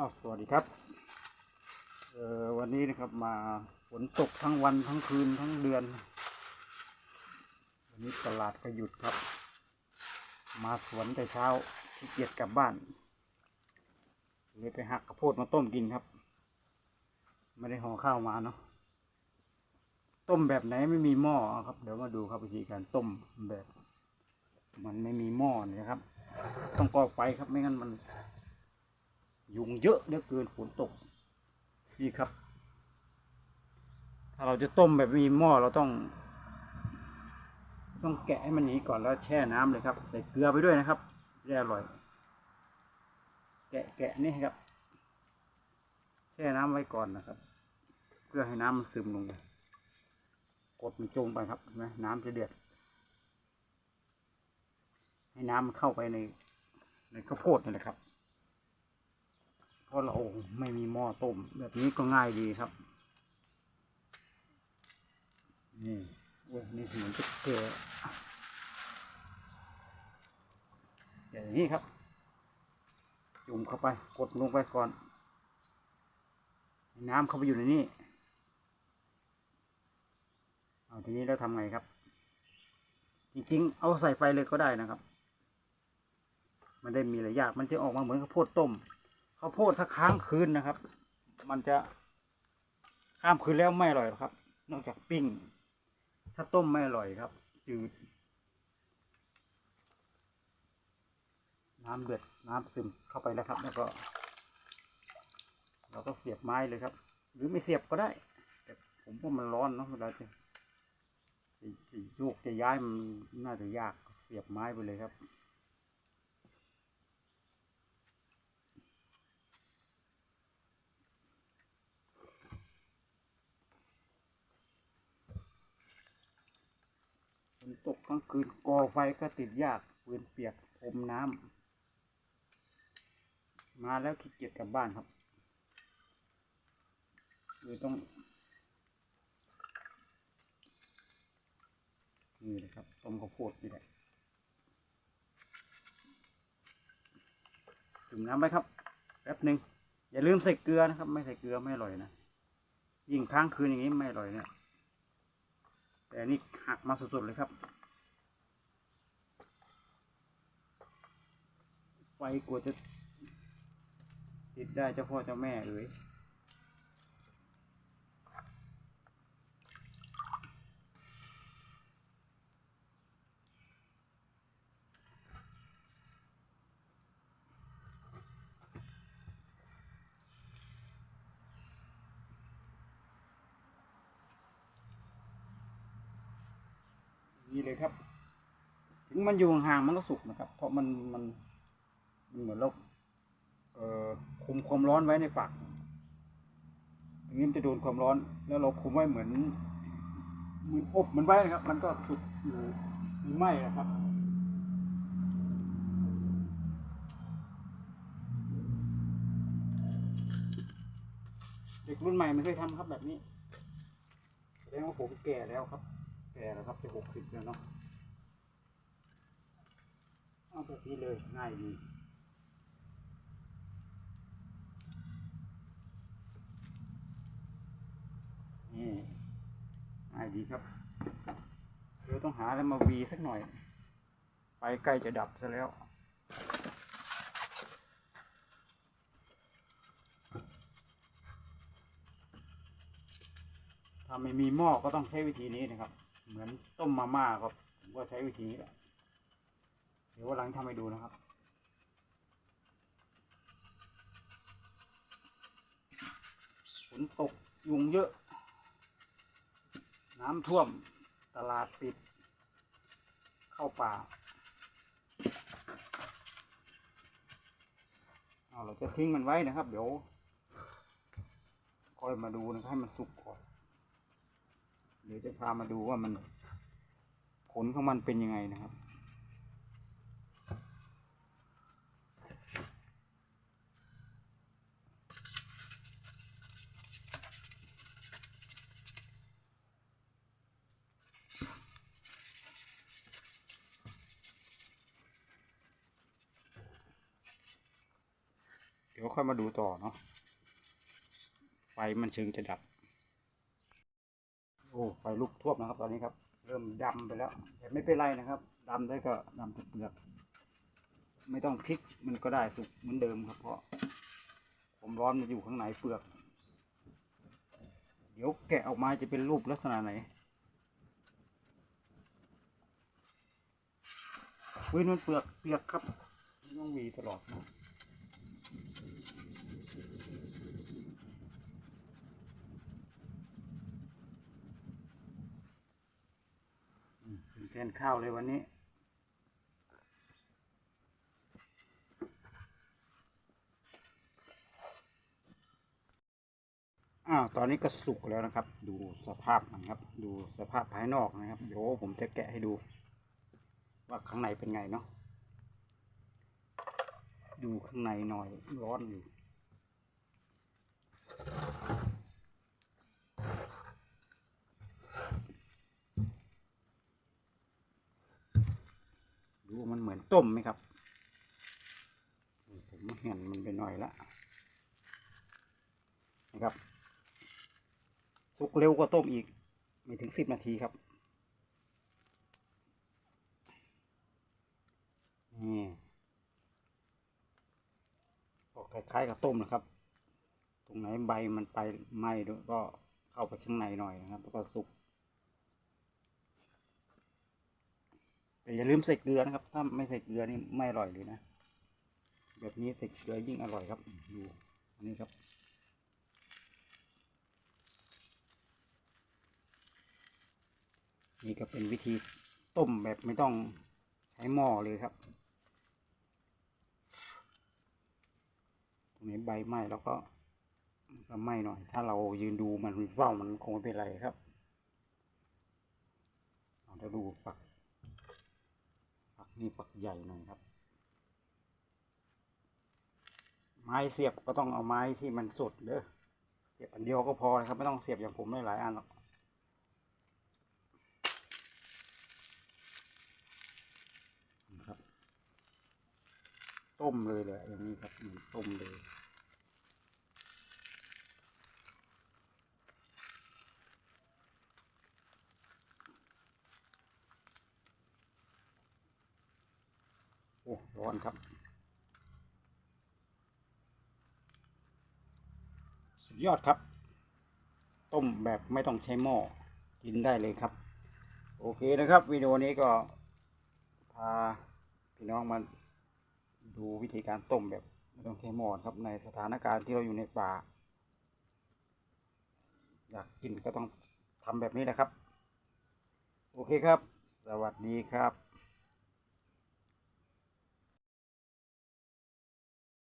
อ้าวสวัสดีครับเอ่อวันนี้นะครับมาฝนตกทั้งวันทั้งคืนทั้งเดือน วันนี้ตลาดก็หยุดครับ มาสวนแต่เช้าขี้เกียจกลับบ้านเลยไปหักข้าวโพดมาต้มกินครับ ไม่ได้ห่อข้าวมาเนาะต้มแบบไหนไม่มีหม้อครับ เดี๋ยวมาดูครับวิธีการต้มแบบ มันไม่มีหม้อเนี่ยครับ ต้องก่อไฟครับไม่งั้นมัน ยุงเยอะเหลือเกินฝนตกนี่ครับ ถ้าเราจะต้มแบบมีหม้อเราต้อง ต้องแกะให้มันหนีก่อนแล้วแช่น้ำเลยครับ ใส่เกลือไปด้วยนะครับจะอร่อย แกะแกะนี่ครับ แช่น้ำไว้ก่อนนะครับ เพื่อให้น้ำมันซึมลงไปกดมันจมไปครับเห็นไหมน้ำจะเดือดให้น้ำมันเข้าไปในในข้าวโพดนี่แหละครับ เพราะเราไม่มีหม้อต้ม แบบนี้ก็ง่ายดีครับ นี่โอ้ยนี่เหมือนจะเกลืออย่างนี้ครับ จุ่มเข้าไป กดลงไปก่อน น้ำเข้าไปอยู่ในนี้เอาทีนี้เราทำไงครับ จริงๆ เอาใส่ไฟเลยก็ได้นะครับ มันได้มีอะไรยาก มันจะออกมาเหมือนข้าวโพดต้ม ข้าวโพดถ้าค้างคืนนะครับ มันจะข้ามคืนแล้วไม่อร่อยครับ นอกจากปิ้ง ถ้าต้มไม่อร่อยครับ จืด น้ำเดือดน้ำซึมเข้าไปแล้วครับ แล้วก็ เราก็เสียบไม้เลยครับ หรือไม่เสียบก็ได้ แต่ผมว่ามันร้อนเนาะเวลาจะจะจะโยกจะย้ายมันน่าจะยากเสียบไม้ไปเลยครับ นตกกลางคืนก่อไฟก็ติดยากปืนเปียกอมน้ำมาแล้วขี้เกียจกลับบ้านครับเลยต้องนี่เลยครับต้มข้าวโพดนี่แหละจุ่มน้ำไปครับแป๊บหนึ่งอย่าลืมใส่เกลือนะครับ ไม่ใส่เกลือไม่อร่อยนะยิ่งค้างคืนอย่างนี้ไม่อร่อยเนี่ย แต่นนี่หักมาสดๆเลยครับ ไฟกลัวจะติดได้เจ้าพ่อเจ้าแม่เอ๋ยีเลยครับ ถึงมันอยู่ห่างๆมันก็สุกนะครับ เพราะมันมันมันเหมือนเราเอ่อคุมความร้อนไว้ในฝักอย่างนี้มันจะโดนความร้อน แล้วเราคุมไว้เหมือนเหมือนอบมันไว้นะครับ มันก็สุกอยู่หรือไม่นะครับเด็กรุ่นใหม่ไม่เคยทำครับแบบนี้แสดงว่าผมแก่แล้วครับ ก่แล้วครับจะหกสิบแล้วเนาะเอาแบบนี้เลยง่ายดีนี่ง่ายดีครับเดี๋ยวต้องหาอะไรมาวีสักหน่อย ไปใกล้จะดับซะแล้วถ้าไม่มีหม้อก็ต้องใช้วิธีนี้นะครับ เหมือนต้มมาม่าครับผมก็ใช้วิธีนี้แหละเดี๋ยววันหลังทำให้ดูนะครับ ฝนตกยุงเยอะ น้ำท่วมตลาดปิด เข้าป่าเอาเราจะทิ้งมันไว้นะครับ เดี๋ยวคอยมาดูนะให้มันสุกก่อน เดี๋ยวจะพามาดูว่ามันผลของมันเป็นยังไงนะครับถดี๋ยวค่อยมาดูต่อเนาะไฟมันเชิงจะดับ อ้ไฟลุกท่วมนะครับ ตอนนี้ครับ เริ่มดำไปแล้ว แต่ไม่เป็นไรนะครับดำได้ก็ดำเปลือก ไม่ต้องพลิกมันก็ได้สุกเหมือนเดิมครับ เพราะ ผมร้อนมันอยู่ข้างในเปลือก เดี๋ยวแกะออกมาจะเป็นรูปลักษณะไหนวิมันเปลือกเปียกครับไม่ต้องหวีตลอดนะ อืมเป็นแทนข้าวเลยวันนี้ อ้าว ตอนนี้ก็สุกแล้วนะครับ ดูสภาพมันครับ ดูสภาพภายนอกนะครับ เดี๋ยวผมจะแกะให้ดู ว่าข้างในเป็นไงเนาะ ดูข้างในหน่อยร้อนอยู่ันต้มไหมครับ ผมเห็นมันไปหน่อยละนะครับ สุกเร็วกว่าต้มอีก ไม่ถึงสิบนาทีครับ นี่ก็คล้ายๆกับต้มนะครับ ตรงไหนใบมันไปไหม้ด้วยก็เข้าไปข้างในหน่อยนะครับ แล้วก็สุก แต่อย่าลืมใส่เกลือนะครับ ถ้าไม่ใส่เกลือนี่ไม่อร่อยเลยนะ แบบนี้ใส่เกลือยิ่งอร่อยครับดูอันนี้ครับนี่ก็เป็นวิธีต้มแบบไม่ต้องใช้หม้อเลยครับ ตรงนี้ใบไหม้แล้วก็ก็ไหม้หน่อย ถ้าเรายืนดูมันเฝ้ามันคงไม่เป็นไรครับเราจะดูปักปัก นี่ปักใหญ่หน่อยครับ ไม้เสียบก็ต้องเอาไม้ที่มันสดเด้อเสียบอันเดียวก็พอนะครับ ไม่ต้องเสียบอย่างผมได้หลายอันหรอกนะครับ ต้มเลยเลยอย่างนี้ครับหมือนต้มเลย ร้อนครับ สุดยอดครับ ต้มแบบไม่ต้องใช้หม้อกินได้เลยครับ โอเคนะครับ วิดีโอนี้ก็พาพี่น้องมาดูวิธีการต้มแบบไม่ต้องใช้หม้อครับ ในสถานการณ์ที่เราอยู่ในป่า อยากกินก็ต้องทำแบบนี้นะครับ โอเคครับ สวัสดีครับ